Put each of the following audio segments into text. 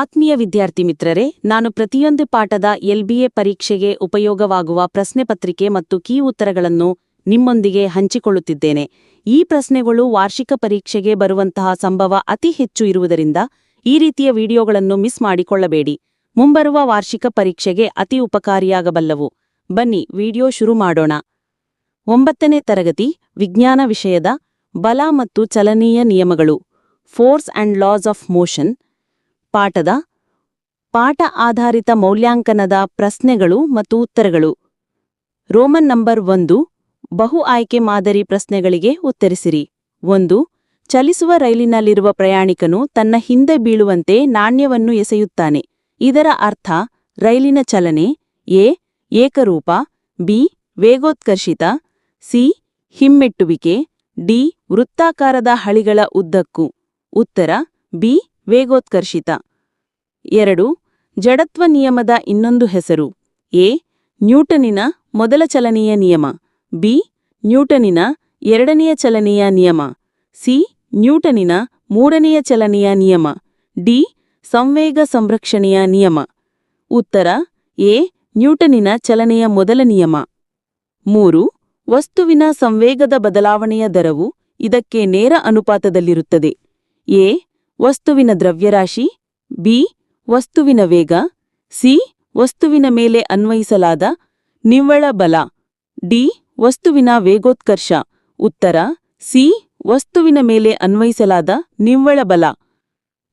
ಆತ್ಮೀಯ ವಿದ್ಯಾರ್ಥಿ ಮಿತ್ರರೇ, ನಾನು ಪ್ರತಿಯೊಂದು ಪಾಠದ ಎಲ್ಬಿಎ ಪರೀಕ್ಷೆಗೆ ಉಪಯೋಗವಾಗುವ ಪ್ರಶ್ನೆ ಪತ್ರಿಕೆ ಮತ್ತು ಕೀ ಉತ್ತರಗಳನ್ನು ನಿಮ್ಮೊಂದಿಗೆ ಹಂಚಿಕೊಳ್ಳುತ್ತಿದ್ದೇನೆ. ಈ ಪ್ರಶ್ನೆಗಳು ವಾರ್ಷಿಕ ಪರೀಕ್ಷೆಗೆ ಬರುವಂತಹ ಸಂಭವ ಅತಿ ಹೆಚ್ಚು ಇರುವುದರಿಂದ ಈ ರೀತಿಯ ವಿಡಿಯೋಗಳನ್ನು ಮಿಸ್ ಮಾಡಿಕೊಳ್ಳಬೇಡಿ. ಮುಂಬರುವ ವಾರ್ಷಿಕ ಪರೀಕ್ಷೆಗೆ ಅತಿ ಉಪಕಾರಿಯಾಗಬಲ್ಲವು. ಬನ್ನಿ, ವಿಡಿಯೋ ಶುರು ಮಾಡೋಣ. ಒಂಬತ್ತನೇ ತರಗತಿ, ವಿಜ್ಞಾನ ವಿಷಯದ ಬಲ ಮತ್ತು ಚಲನೀಯ ನಿಯಮಗಳು. Force and laws of motion ಪಾಠದ ಪಾಠ ಆಧಾರಿತ ಮೌಲ್ಯಾಂಕನದ ಪ್ರಶ್ನೆಗಳು ಮತ್ತು ಉತ್ತರಗಳು. ರೋಮನ್ ನಂಬರ್ ಒಂದು, ಬಹು ಆಯ್ಕೆ ಮಾದರಿ ಪ್ರಶ್ನೆಗಳಿಗೆ ಉತ್ತರಿಸಿರಿ. ಒಂದು, ಚಲಿಸುವ ರೈಲಿನಲ್ಲಿರುವ ಪ್ರಯಾಣಿಕನು ತನ್ನ ಹಿಂದೆ ಬೀಳುವಂತೆ ನಾಣ್ಯವನ್ನು ಎಸೆಯುತ್ತಾನೆ. ಇದರ ಅರ್ಥ, ರೈಲಿನ ಚಲನೆ, ಎ, ಏಕರೂಪ, ಬಿ, ವೇಗೋತ್ಕರ್ಷಿತ, ಸಿ, ಹಿಮ್ಮೆಟ್ಟುವಿಕೆ, ಡಿ, ವೃತ್ತಾಕಾರದ ಹಳಿಗಳ ಉದ್ದಕ್ಕೂ. ಉತ್ತರ, ಬಿ, ವೇಗೋತ್ಕರ್ಷಿತ. ಎರಡು, ಜಡತ್ವ ನಿಯಮದ ಇನ್ನೊಂದು ಹೆಸರು. ಎ, ನ್ಯೂಟನಿನ ಮೊದಲ ಚಲನೆಯ ನಿಯಮ. ಬಿ, ನ್ಯೂಟನಿನ ಎರಡನೆಯ ಚಲನೆಯ ನಿಯಮ. ಸಿ, ನ್ಯೂಟನಿನ ಮೂರನೆಯ ಚಲನೆಯ ನಿಯಮ. ಡಿ, ಸಂವೇಗ ಸಂರಕ್ಷಣೆಯ ನಿಯಮ. ಉತ್ತರ, ಎ, ನ್ಯೂಟನಿನ ಚಲನೆಯ ಮೊದಲ ನಿಯಮ. ಮೂರು, ವಸ್ತುವಿನ ಸಂವೇಗದ ಬದಲಾವಣೆಯ ದರವು ಇದಕ್ಕೆ ನೇರ ಅನುಪಾತದಲ್ಲಿರುತ್ತದೆ. ಎ, ವಸ್ತುವಿನ ದ್ರವ್ಯರಾಶಿ. ಬಿ ವಸ್ತುವಿನ ವೇಗ, ಸಿ, ವಸ್ತುವಿನ ಮೇಲೆ ಅನ್ವಯಿಸಲಾದ ನಿವ್ವಳ ಬಲ, ಡಿ, ವಸ್ತುವಿನ ವೇಗೋತ್ಕರ್ಷ, ಉತ್ತರ, ಸಿ, ವಸ್ತುವಿನ ಮೇಲೆ ಅನ್ವಯಿಸಲಾದ ನಿವ್ವಳ ಬಲ.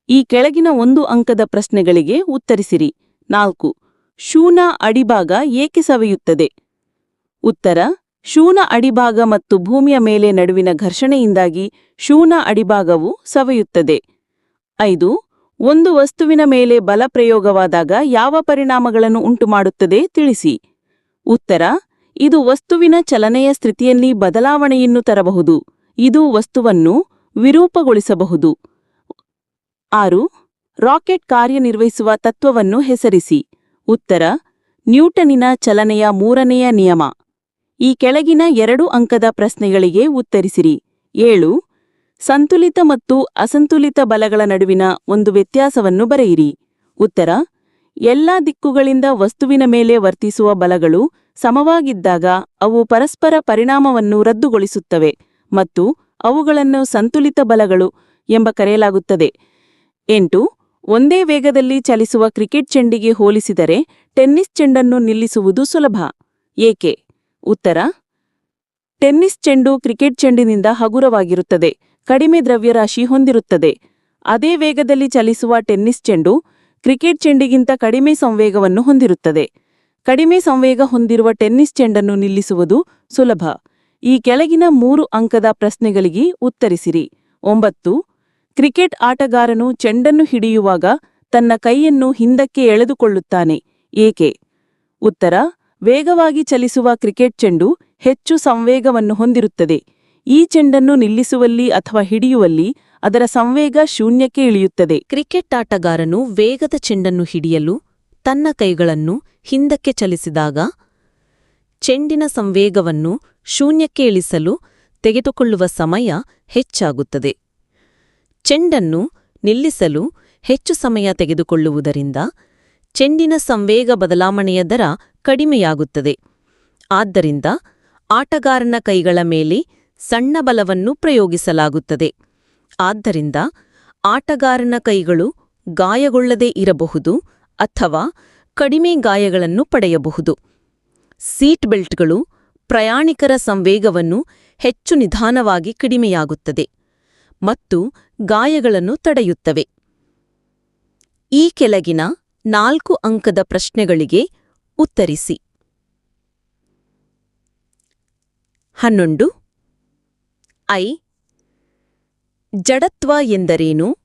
ಈ ಕೆಳಗಿನ ಒಂದು ಅಂಕದ ಪ್ರಶ್ನೆಗಳಿಗೆ ಉತ್ತರಿಸಿರಿ. ನಾಲ್ಕು, ಶೂನ ಅಡಿಭಾಗ ಏಕೆ ಸವೆಯುತ್ತದೆ? ಉತ್ತರ, ಶೂನ ಅಡಿಭಾಗ ಮತ್ತು ಭೂಮಿಯ ಮೇಲೆ ನಡುವಿನ ಘರ್ಷಣೆಯಿಂದಾಗಿ ಶೂನ ಅಡಿಭಾಗವು ಸವೆಯುತ್ತದೆ. ಐದು ಒಂದು ವಸ್ತುವಿನ ಮೇಲೆ ಬಲ ಪ್ರಯೋಗವಾದಾಗ ಯಾವ ಪರಿಣಾಮಗಳನ್ನು ಉಂಟುಮಾಡುತ್ತದೆ ತಿಳಿಸಿ. ಉತ್ತರ, ಇದು ವಸ್ತುವಿನ ಚಲನೆಯ ಸ್ಥಿತಿಯಲ್ಲಿ ಬದಲಾವಣೆಯನ್ನು ತರಬಹುದು. ಇದು ವಸ್ತುವನ್ನು ವಿರೂಪಗೊಳಿಸಬಹುದು. ಆರು, ರಾಕೆಟ್ ಕಾರ್ಯನಿರ್ವಹಿಸುವ ತತ್ವವನ್ನು ಹೆಸರಿಸಿ. ಉತ್ತರ, ನ್ಯೂಟನಿನ ಚಲನೆಯ ಮೂರನೆಯ ನಿಯಮ. ಈ ಕೆಳಗಿನ ಎರಡು ಅಂಕದ ಪ್ರಶ್ನೆಗಳಿಗೆ ಉತ್ತರಿಸಿರಿ. ಏಳು ಸಂತುಲಿತ ಮತ್ತು ಅಸಂತುಲಿತ ಬಲಗಳ ನಡುವಿನ ಒಂದು ವ್ಯತ್ಯಾಸವನ್ನು ಬರೆಯಿರಿ. ಉತ್ತರ, ಎಲ್ಲಾ ದಿಕ್ಕುಗಳಿಂದ ವಸ್ತುವಿನ ಮೇಲೆ ವರ್ತಿಸುವ ಬಲಗಳು ಸಮವಾಗಿದ್ದಾಗ ಅವು ಪರಸ್ಪರ ಪರಿಣಾಮವನ್ನು ರದ್ದುಗೊಳಿಸುತ್ತವೆ ಮತ್ತು ಅವುಗಳನ್ನು ಸಂತುಲಿತ ಬಲಗಳು ಎಂಬ ಕರೆಯಲಾಗುತ್ತದೆ. ಎಂಟು, ಒಂದೇ ವೇಗದಲ್ಲಿ ಚಲಿಸುವ ಕ್ರಿಕೆಟ್ ಚೆಂಡಿಗೆ ಹೋಲಿಸಿದರೆ ಟೆನ್ನಿಸ್ ಚೆಂಡನ್ನು ನಿಲ್ಲಿಸುವುದು ಸುಲಭ. ಏಕೆ? ಉತ್ತರ, ಟೆನ್ನಿಸ್ ಚೆಂಡು ಕ್ರಿಕೆಟ್ ಚೆಂಡಿನಿಂದ ಹಗುರವಾಗಿರುತ್ತದೆ. ಕಡಿಮೆ ದ್ರವ್ಯರಾಶಿ ಹೊಂದಿರುತ್ತದೆ. ಅದೇ ವೇಗದಲ್ಲಿ ಚಲಿಸುವ ಟೆನ್ನಿಸ್ ಚೆಂಡು ಕ್ರಿಕೆಟ್ ಚೆಂಡಿಗಿಂತ ಕಡಿಮೆ ಸಂವೇಗವನ್ನು ಹೊಂದಿರುತ್ತದೆ. ಕಡಿಮೆ ಸಂವೇಗ ಹೊಂದಿರುವ ಟೆನ್ನಿಸ್ ಚೆಂಡನ್ನು ನಿಲ್ಲಿಸುವುದು ಸುಲಭ. ಈ ಕೆಳಗಿನ ಮೂರು ಅಂಕದ ಪ್ರಶ್ನೆಗಳಿಗೆ ಉತ್ತರಿಸಿರಿ. ಒಂಬತ್ತು. ಕ್ರಿಕೆಟ್ ಆಟಗಾರನು ಚೆಂಡನ್ನು ಹಿಡಿಯುವಾಗ ತನ್ನ ಕೈಯನ್ನು ಹಿಂದಕ್ಕೆ ಎಳೆದುಕೊಳ್ಳುತ್ತಾನೆ. ಏಕೆ? ಉತ್ತರ. ವೇಗವಾಗಿ ಚಲಿಸುವ ಕ್ರಿಕೆಟ್ ಚೆಂಡು ಹೆಚ್ಚು ಸಂವೇಗವನ್ನು ಹೊಂದಿರುತ್ತದೆ. ಈ ಚೆಂಡನ್ನು ನಿಲ್ಲಿಸುವಲ್ಲಿ ಅಥವಾ ಹಿಡಿಯುವಲ್ಲಿ ಅದರ ಸಂವೇಗ ಶೂನ್ಯಕ್ಕೆ ಇಳಿಯುತ್ತದೆ. ಕ್ರಿಕೆಟ್ ಆಟಗಾರನು ವೇಗದ ಚೆಂಡನ್ನು ಹಿಡಿಯಲು ತನ್ನ ಕೈಗಳನ್ನು ಹಿಂದಕ್ಕೆ ಚಲಿಸಿದಾಗ ಚೆಂಡಿನ ಸಂವೇಗವನ್ನು ಶೂನ್ಯಕ್ಕೆ ಇಳಿಸಲು ತೆಗೆದುಕೊಳ್ಳುವ ಸಮಯ ಹೆಚ್ಚಾಗುತ್ತದೆ. ಚೆಂಡನ್ನು ನಿಲ್ಲಿಸಲು ಹೆಚ್ಚು ಸಮಯ ತೆಗೆದುಕೊಳ್ಳುವುದರಿಂದ ಚೆಂಡಿನ ಸಂವೇಗ ಬದಲಾವಣೆಯ ದರ ಕಡಿಮೆಯಾಗುತ್ತದೆ. ಆದ್ದರಿಂದ ಆಟಗಾರನ ಕೈಗಳ ಮೇಲೆ ಸಣ್ಣ ಬಲವನ್ನು ಪ್ರಯೋಗಿಸಲಾಗುತ್ತದೆ. ಆದ್ದರಿಂದ ಆಟಗಾರನ ಕೈಗಳು ಗಾಯಗೊಳ್ಳದೇ ಇರಬಹುದು ಅಥವಾ ಕಡಿಮೆ ಗಾಯಗಳನ್ನು ಪಡೆಯಬಹುದು. ಸೀಟ್ ಬೆಲ್ಟ್ಗಳು ಪ್ರಯಾಣಿಕರ ಸಂವೇಗವನ್ನು ಹೆಚ್ಚು ನಿಧಾನವಾಗಿ ಕಡಿಮೆಯಾಗುತ್ತದೆ ಮತ್ತು ಗಾಯಗಳನ್ನು ತಡೆಯುತ್ತವೆ. ಈ ಕೆಳಗಿನ ನಾಲ್ಕು ಅಂಕದ ಪ್ರಶ್ನೆಗಳಿಗೆ ಉತ್ತರಿಸಿ. ಹನ್ನೊಂದು ಐ. ಜಡತ್ವ ಎಂದರೇನು?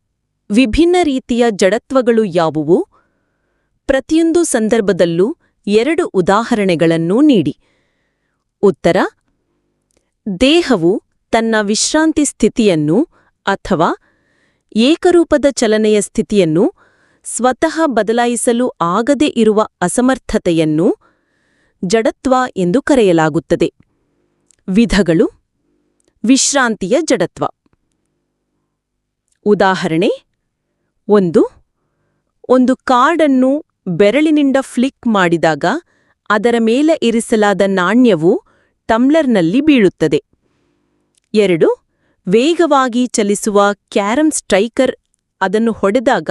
ವಿಭಿನ್ನ ರೀತಿಯ ಜಡತ್ವಗಳು ಯಾವುವು? ಪ್ರತಿಯೊಂದು ಸಂದರ್ಭದಲ್ಲೂ ಎರಡು ಉದಾಹರಣೆಗಳನ್ನು ನೀಡಿ. ಉತ್ತರ, ದೇಹವು ತನ್ನ ವಿಶ್ರಾಂತಿ ಸ್ಥಿತಿಯನ್ನು ಅಥವಾ ಏಕರೂಪದ ಚಲನೆಯ ಸ್ಥಿತಿಯನ್ನು ಸ್ವತಃ ಬದಲಾಯಿಸಲು ಆಗದೇ ಇರುವ ಅಸಮರ್ಥತೆಯನ್ನು ಜಡತ್ವ ಎಂದು ಕರೆಯಲಾಗುತ್ತದೆ. ವಿಧಗಳು ವಿಶ್ರಾಂತಿಯ ಜಡತ್ವ. ಉದಾಹರಣೆ, ಒಂದು ಒಂದು ಕಾರ್ಡನ್ನು ಬೆರಳಿನಿಂದ ಫ್ಲಿಕ್ ಮಾಡಿದಾಗ ಅದರ ಮೇಲೆ ಇರಿಸಲಾದ ನಾಣ್ಯವು ಟಮ್ಲರ್ನಲ್ಲಿ ಬೀಳುತ್ತದೆ. ಎರಡು, ವೇಗವಾಗಿ ಚಲಿಸುವ ಕ್ಯಾರಂ ಸ್ಟ್ರೈಕರ್ ಅದನ್ನು ಹೊಡೆದಾಗ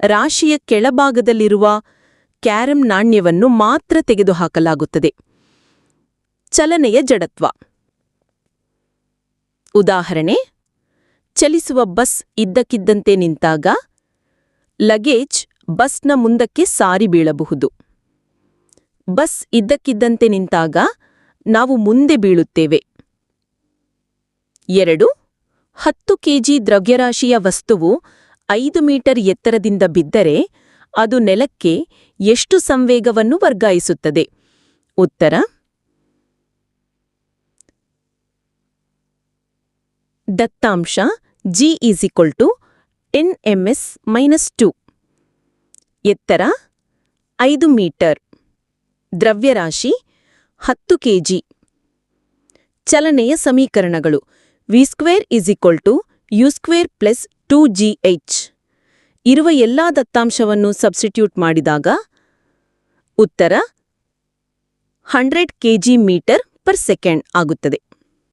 ರಾಶಿಯ ಕೆಳಭಾಗದಲ್ಲಿರುವ ಕ್ಯಾರಂ ನಾಣ್ಯವನ್ನು ಮಾತ್ರ ತೆಗೆದುಹಾಕಲಾಗುತ್ತದೆ. ಚಲನೆಯ ಜಡತ್ವ. ಉದಾಹರಣೆ, ಚಲಿಸುವ ಬಸ್ ಇದ್ದಕ್ಕಿದ್ದಂತೆ ನಿಂತಾಗ ಲಗೇಜ್ ಬಸ್ನ ಮುಂದಕ್ಕೆ ಸಾರಿ ಬೀಳಬಹುದು. ಬಸ್ ಇದ್ದಕ್ಕಿದ್ದಂತೆ ನಿಂತಾಗ ನಾವು ಮುಂದೆ ಬೀಳುತ್ತೇವೆ. ಎರಡು, ಹತ್ತು ಕೆಜಿ ದ್ರವ್ಯರಾಶಿಯ ವಸ್ತುವು ಐದು ಮೀಟರ್ ಎತ್ತರದಿಂದ ಬಿದ್ದರೆ ಅದು ನೆಲಕ್ಕೆ ಎಷ್ಟು ಸಂವೇಗವನ್ನು ವರ್ಗಾಯಿಸುತ್ತದೆ? ಉತ್ತರ ದತ್ತಾಂಶ G is equal to ten MS minus two ಎತ್ತರ ಐದು ಮೀಟರ್. ದ್ರವ್ಯರಾಶಿ ಹತ್ತು ಕೆಜಿ. ಚಲನೆಯ ಸಮೀಕರಣಗಳು V square is equal to U square plus two G H ಇರುವ ಎಲ್ಲಾ ದತ್ತಾಂಶವನ್ನು ಸಬ್ಸ್ಟಿಟ್ಯೂಟ್ ಮಾಡಿದಾಗ ಉತ್ತರ hundred KG metre per second ಆಗುತ್ತದೆ.